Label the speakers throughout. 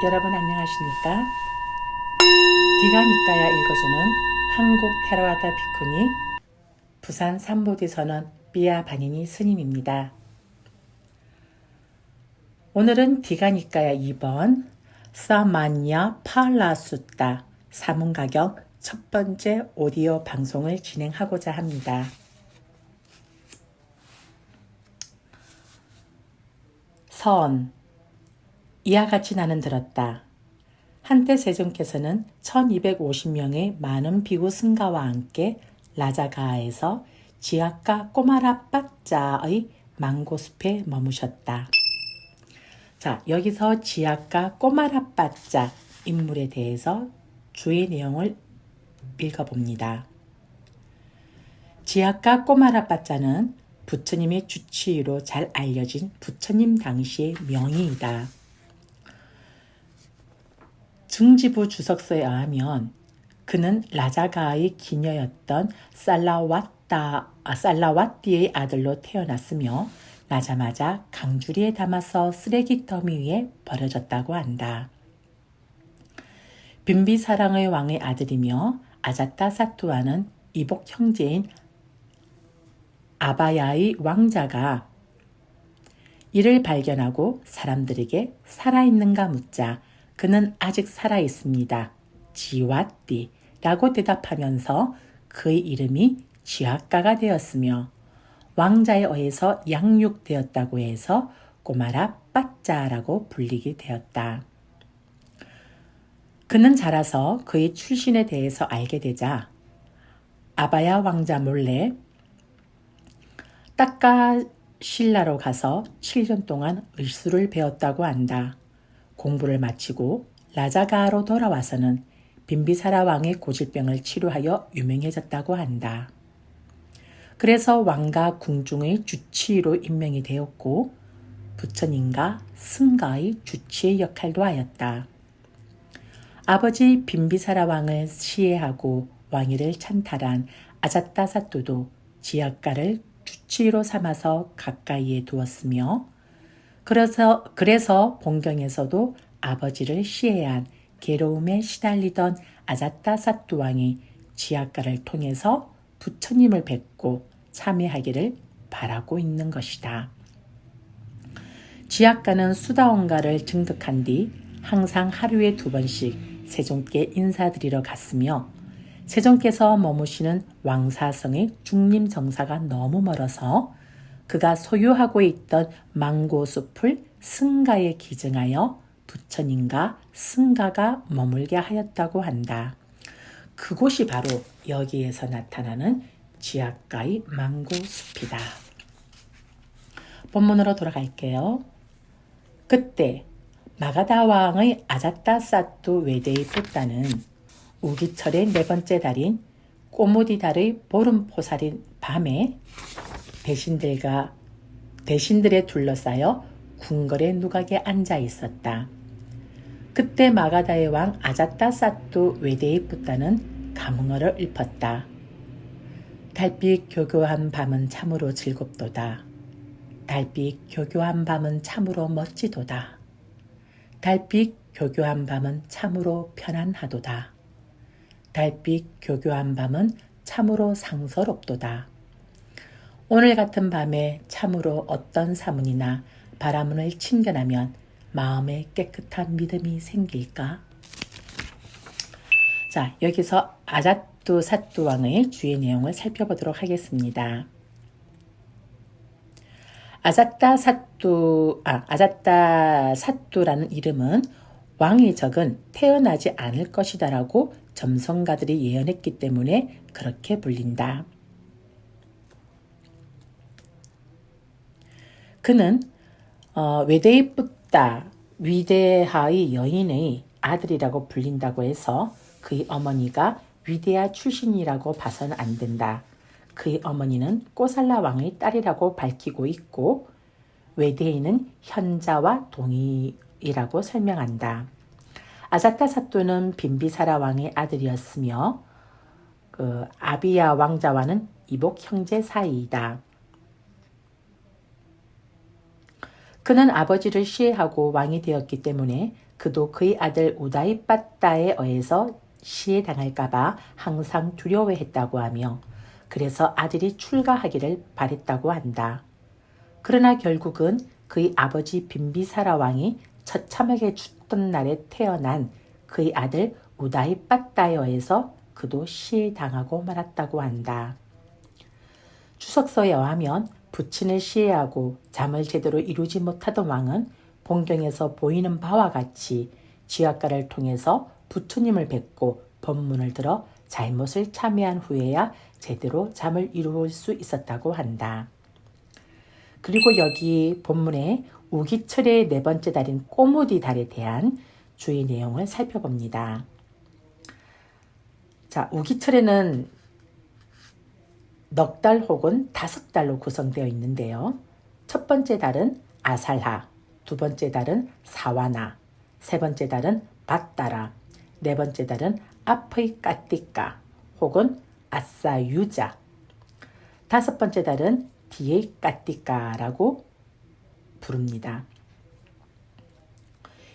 Speaker 1: 여러분 안녕하십니까? 디가 니까야 읽어주는 한국 테라와다 비쿠니 부산 삼보디 선원 비아 바니니 스님입니다. 오늘은 디가 니까야 2번 사마냐 팔라수따 사문가격 첫 번째 오디오 방송을 진행하고자 합니다. 선 이와 같이 나는 들었다. 한때 세종께서는 1250명의 많은 비구 승가와 함께 라자가에서 지하가 꼬마라 빠짜의 망고숲에 머무셨다. 자, 여기서 지하가 꼬마라 빠짜 인물에 대해서 주의 내용을 읽어봅니다. 지하가 꼬마라 빠짜는 부처님의 주치의로 잘 알려진 부처님 당시의 명의이다. 중지부 주석서에 의하면 그는 라자가의 기녀였던 살라와따, 아, 살라와띠의 아들로 태어났으며 나자마자 강주리에 담아서 쓰레기 더미 위에 버려졌다고 한다. 빈비사랑의 왕의 아들이며 아자타 사투와는 이복 형제인 아바야의 왕자가 이를 발견하고 사람들에게 살아있는가 묻자 그는 아직 살아 있습니다. 지와띠 라고 대답하면서 그의 이름이 지하가가 되었으며 왕자에 의해서 양육되었다고 해서 꼬마라 빠짜라고 불리게 되었다. 그는 자라서 그의 출신에 대해서 알게 되자 아바야 왕자 몰래 딱가신라로 가서 7년 동안 의술을 배웠다고 한다. 공부를 마치고 라자가로 돌아와서는 빈비사라 왕의 고질병을 치료하여 유명해졌다고 한다. 그래서 왕과 궁중의 주치의로 임명이 되었고 부처님과 승가의 주치의 역할도 하였다. 아버지 빈비사라 왕을 시해하고 왕위를 찬탈한 아자따사또도 지하가를 주치의로 삼아서 가까이에 두었으며 그래서, 그래서 본경에서도 아버지를 시해한 괴로움에 시달리던 아자따 사뚜 왕이 지하가를 통해서 부처님을 뵙고 참여하기를 바라고 있는 것이다. 지하가는 수다원가를 증득한 뒤 항상 하루에 두 번씩 세종께 인사드리러 갔으며 세종께서 머무시는 왕사성의 중림 정사가 너무 멀어서 그가 소유하고 있던 망고숲을 승가에 기증하여 부처님과 승가가 머물게 하였다고 한다. 그곳이 바로 여기에서 나타나는 지하가의 망고숲이다. 본문으로 돌아갈게요. 그때 마가다 왕의 아자따 사뚜 외대의 붓다는 우기철의 네 번째 달인 꼬모디달의 보름포살인 밤에 대신들과 대신들에 둘러싸여 궁궐의 누각에 앉아 있었다. 그때 마가다의 왕 아자따 사뚜 외대의 붓다는 가문어를 읊었다. 달빛 교교한 밤은 참으로 즐겁도다. 달빛 교교한 밤은 참으로 멋지도다. 달빛 교교한 밤은 참으로 편안하도다. 달빛 교교한 밤은 참으로 상서롭도다. 오늘 같은 밤에 참으로 어떤 사문이나 바라문을 친견하면 마음에 깨끗한 믿음이 생길까? 자, 여기서 아자뚜 사뚜 왕의 주의 내용을 살펴보도록 하겠습니다. 아자따 사뚜, 아, 아자따 사뚜라는 이름은 왕의 적은 태어나지 않을 것이다라고 점성가들이 예언했기 때문에 그렇게 불린다. 그는 어, 뿌따 위대하의 여인의 아들이라고 불린다고 해서 그의 어머니가 위대하 출신이라고 봐서는 안 된다. 그의 어머니는 꼬살라 왕의 딸이라고 밝히고 있고 외대인은 현자와 동의이라고 설명한다. 아자타 사또는 빈비사라 왕의 아들이었으며 그 아비야 왕자와는 이복 형제 사이이다. 그는 아버지를 시해하고 왕이 되었기 때문에 그도 그의 아들 우다이 빠따에 의해서 시해당할까봐 항상 두려워했다고 하며 그래서 아들이 출가하기를 바랬다고 한다. 그러나 결국은 그의 아버지 빈비사라 왕이 처참하게 죽던 날에 태어난 그의 아들 우다이 빠따에 의해서 그도 시해당하고 말았다고 한다. 추석서에 의하면 부친을 시해하고 잠을 제대로 이루지 못하던 왕은 본경에서 보이는 바와 같이 지학가를 통해서 부처님을 뵙고 법문을 들어 잘못을 참여한 후에야 제대로 잠을 이루을 수 있었다고 한다. 그리고 여기 본문에 우기철의 네 번째 달인 꼬무디 달에 대한 주의 내용을 살펴봅니다. 자, 우기철에는 넉 달 혹은 다섯 달로 구성되어 있는데요. 첫 번째 달은 아살하, 두 번째 달은 사와나, 세 번째 달은 바따라, 네 번째 달은 앞의 까띠까 혹은 아싸유자, 다섯 번째 달은 뒤의 까띠까라고 부릅니다.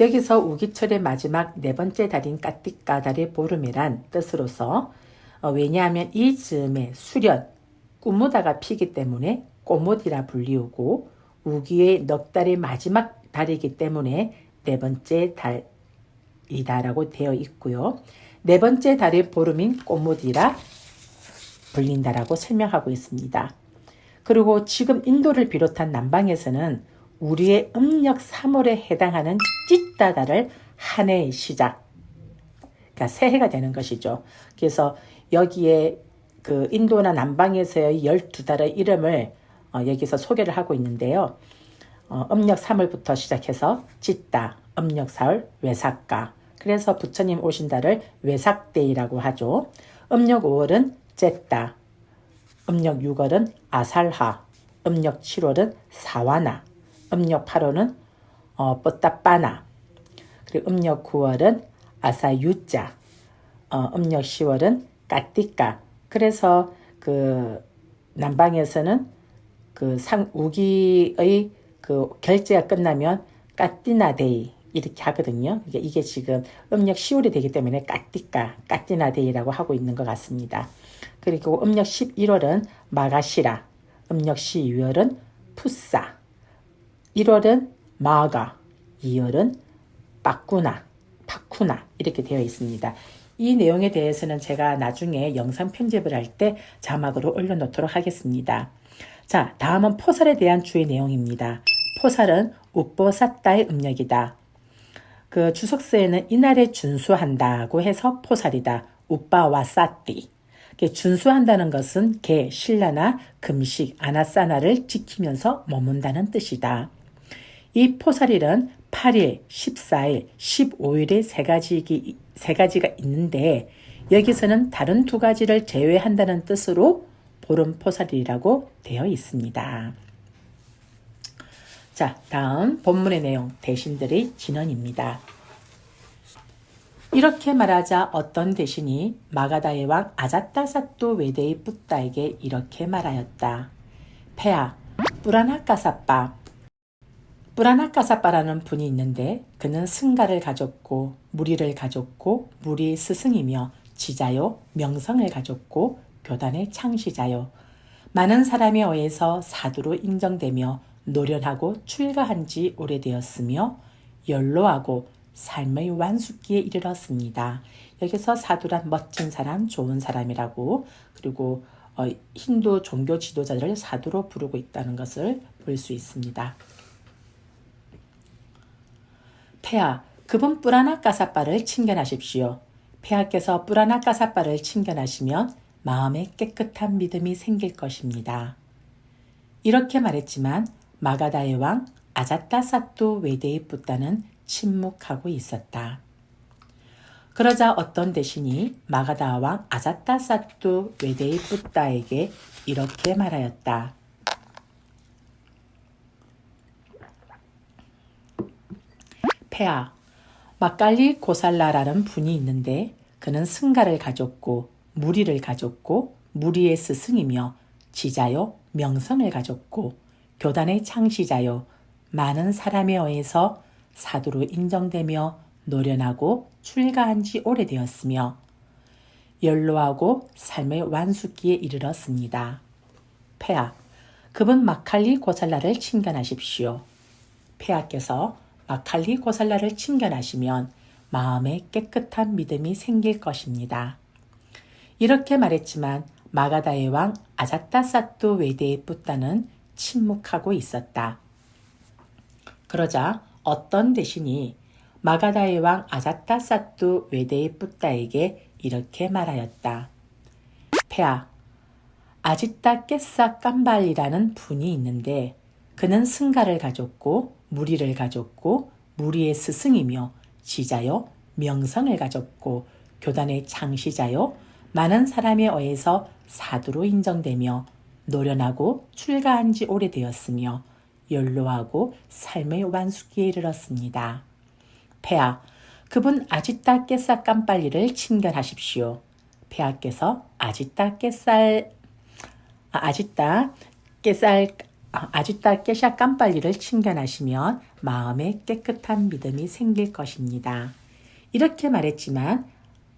Speaker 1: 여기서 우기철의 마지막 네 번째 달인 까띠까 달의 보름이란 뜻으로서 어, 왜냐하면 이 즈음에 수련, 꾸무다가 피기 때문에 꼬모디라 불리우고 우기의 넉 달의 마지막 달이기 때문에 네 번째 달이다라고 되어 있고요. 네 번째 달의 보름인 꼬모디라 불린다라고 설명하고 있습니다. 그리고 지금 인도를 비롯한 남방에서는 우리의 음력 3월에 해당하는 찢다다를 한 해의 시작, 그러니까 새해가 되는 것이죠. 그래서 여기에 그 인도나 남방에서의 12달의 이름을 어, 여기서 소개를 하고 있는데요. 어, 음력 3월부터 시작해서 찢다, 음력 4월 외삭가. 그래서 부처님 오신 달을 외삭데이라고 하죠. 음력 5월은 쨌다, 음력 6월은 아살하, 음력 7월은 사와나, 음력 8월은 어, 뽀따빠나, 그리고 음력 9월은 아사유자, 어, 음력 10월은 까띠까. 그래서 그 남방에서는 그 상 우기의 그 결제가 끝나면 까띠나데이 이렇게 하거든요. 이게, 이게 지금 음력 10월이 되기 때문에 까띠까, 까띠나데이라고 하고 있는 것 같습니다. 그리고 음력 11월은 마가시라, 음력 12월은 푸사, 1월은 마가, 2월은 빠꾸나, 파쿠나 이렇게 되어 있습니다. 이 내용에 대해서는 제가 나중에 영상 편집을 할 때 자막으로 올려놓도록 하겠습니다. 자, 다음은 포살에 대한 주의 내용입니다. 포살은 우뽀사따의 음력이다. 그 주석서에는 이날에 준수한다고 해서 포살이다. 우빠와 사띠. 준수한다는 것은 개, 신라나 금식, 아나사나를 지키면서 머문다는 뜻이다. 이 포살일은 8일, 14일, 15일의 세, 가지, 세 가지가 있는데 여기서는 다른 두 가지를 제외한다는 뜻으로 보름 포살이라고 되어 있습니다. 자, 다음 본문의 내용 대신들의 진언입니다. 이렇게 말하자 어떤 대신이 마가다의 왕 아자타사또 외대의 뿌따에게 이렇게 말하였다. 폐하, 뿌라나까사빠. 뿌라나까사빠라는 분이 있는데 그는 승가를 가졌고 무리를 가졌고 무리의 스승이며 지자요 명성을 가졌고 교단의 창시자요. 많은 사람에 의해서 사두로 인정되며 노련하고 출가한 지 오래되었으며 연로하고 삶의 완숙기에 이르렀습니다. 여기서 사두란 멋진 사람, 좋은 사람이라고 그리고 어, 힌두 종교 지도자들을 사두로 부르고 있다는 것을 볼 수 있습니다. 폐하, 그분 뿌라나 까사빠를 칭견하십시오. 폐하께서 뿌라나 까사빠를 칭견하시면 마음에 깨끗한 믿음이 생길 것입니다. 이렇게 말했지만 마가다의 왕 아자타사또 외대의 뿌따는 침묵하고 있었다. 그러자 어떤 대신이 마가다 왕 아자타사또 외대의 뿌따에게 이렇게 말하였다. 폐하, 마칼리 고살라라는 분이 있는데 그는 승가를 가졌고 무리를 가졌고 무리의 스승이며 지자요 명성을 가졌고 교단의 창시자요 많은 사람에 의해서 사도로 인정되며 노련하고 출가한 지 오래되었으며 연로하고 삶의 완숙기에 이르렀습니다. 폐하, 그분 마칼리 고살라를 칭견하십시오. 폐하께서 마칼리 고살라를 칭견하시면 마음에 깨끗한 믿음이 생길 것입니다. 이렇게 말했지만 마가다의 왕 아자타사또 외대의 뿌따는 침묵하고 있었다. 그러자 어떤 대신이 마가다의 왕 아자타사또 외대의 뿌따에게 이렇게 말하였다. 폐하, 아지따 깨싸 깜발이라는 분이 있는데 그는 승가를 가졌고 무리를 가졌고 무리의 스승이며 지자요 명성을 가졌고 교단의 창시자요 많은 사람에 의해서 사두로 인정되며 노련하고 출가한 지 오래되었으며 연로하고 삶의 완숙기에 이르렀습니다. 폐하, 그분 아지따 깨싸 깜빨리를 칭견하십시오. 폐하께서 아지따 깨쌀 아, 아지따 깨쌀 아, 아지따 깨샤 깜빨리를 칭견하시면 마음에 깨끗한 믿음이 생길 것입니다. 이렇게 말했지만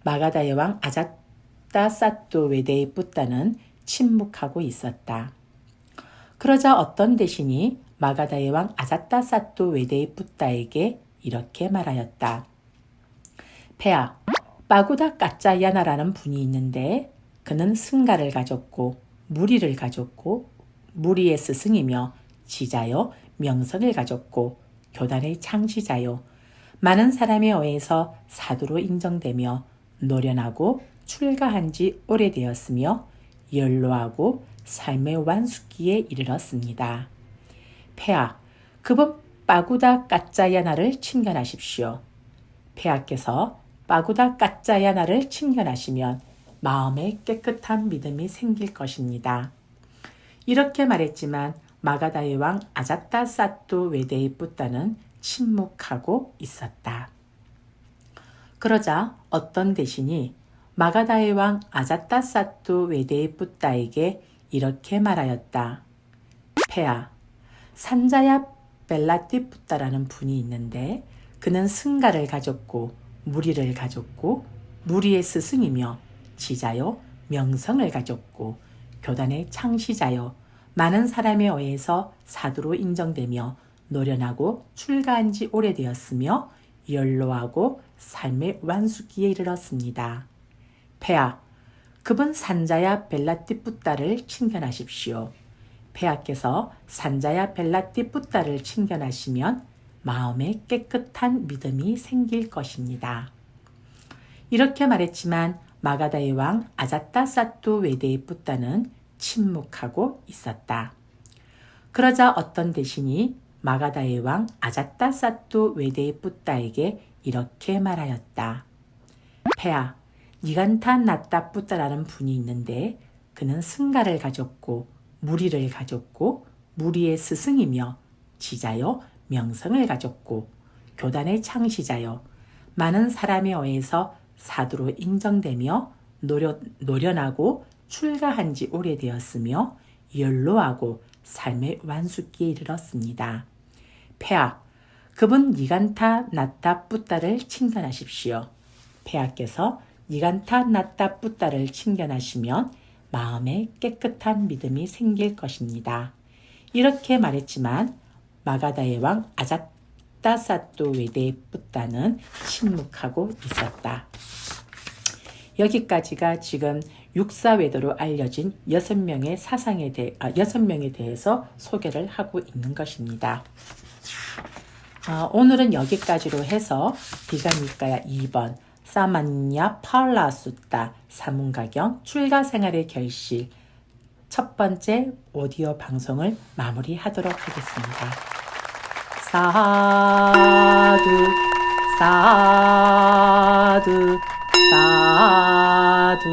Speaker 1: 마가다의 왕 아자따 사또 외대의 뿌따는 침묵하고 있었다. 그러자 어떤 대신이 마가다의 왕 아자따 사또 외대의 뿌따에게 이렇게 말하였다. 폐하, 빠구다 까짜야나라는 분이 있는데 그는 승가를 가졌고 무리를 가졌고 무리의 스승이며 지자요 명성을 가졌고 교단의 창시자요 많은 사람에 의해서 사두로 인정되며 노련하고 출가한 지 오래되었으며 연로하고 삶의 완숙기에 이르렀습니다. 폐하, 그분 빠구다 까짜야나를 칭견하십시오. 폐하께서 빠구다 까짜야나를 칭견하시면 마음에 깨끗한 믿음이 생길 것입니다. 이렇게 말했지만 마가다의 왕 아자따 사또 외대의 뿌따는 침묵하고 있었다. 그러자 어떤 대신이 마가다의 왕 아자따 사또 외대의 뿌따에게 이렇게 말하였다. 폐하, 산자야 벨라티 뿌따라는 분이 있는데 그는 승가를 가졌고 무리를 가졌고 무리의 스승이며 지자요 명성을 가졌고 교단의 창시자요 많은 사람에 의해서 사두로 인정되며 노련하고 출가한 지 오래되었으며 연로하고 삶의 완숙기에 이르렀습니다. 폐하, 그분 산자야 벨라티 뿌따를 칭견하십시오. 폐하께서 산자야 벨라티 뿌따를 칭견하시면 마음에 깨끗한 믿음이 생길 것입니다. 이렇게 말했지만 마가다의 왕 아자따 사또 외대의 뿌따는 침묵하고 있었다. 그러자 어떤 대신이 마가다의 왕 아자따 사또 외대의 뿌따에게 이렇게 말하였다. 폐하, 니간타 나따 뿌따라는 분이 있는데 그는 승가를 가졌고 무리를 가졌고 무리의 스승이며 지자요 명성을 가졌고 교단의 창시자요 많은 사람에 의해서 사두로 인정되며 노련, 노련 하고 출가한 지 오래되었으며 연로하고 삶의 완숙기에 이르렀습니다. 폐하, 그분 니간타 나타 뿌따를 칭견하십시오. 폐하께서 니간타 나타 뿌따를 칭견하시면 마음에 깨끗한 믿음이 생길 것입니다. 이렇게 말했지만 마가다의 왕 아 자따사또 외대 뿌따는 침묵하고 있었다. 여기까지가 지금 육사외도로 알려진 여섯 명의 사상에 대해 아, 여섯 명에 대해서 소개를 하고 있는 것입니다. 아, 오늘은 여기까지로 해서 비가니까야 2번 사만냐 팔라수타 사문가경 출가 생활의 결실 첫 번째 오디오 방송을 마무리하도록 하겠습니다. 사두 사두 사두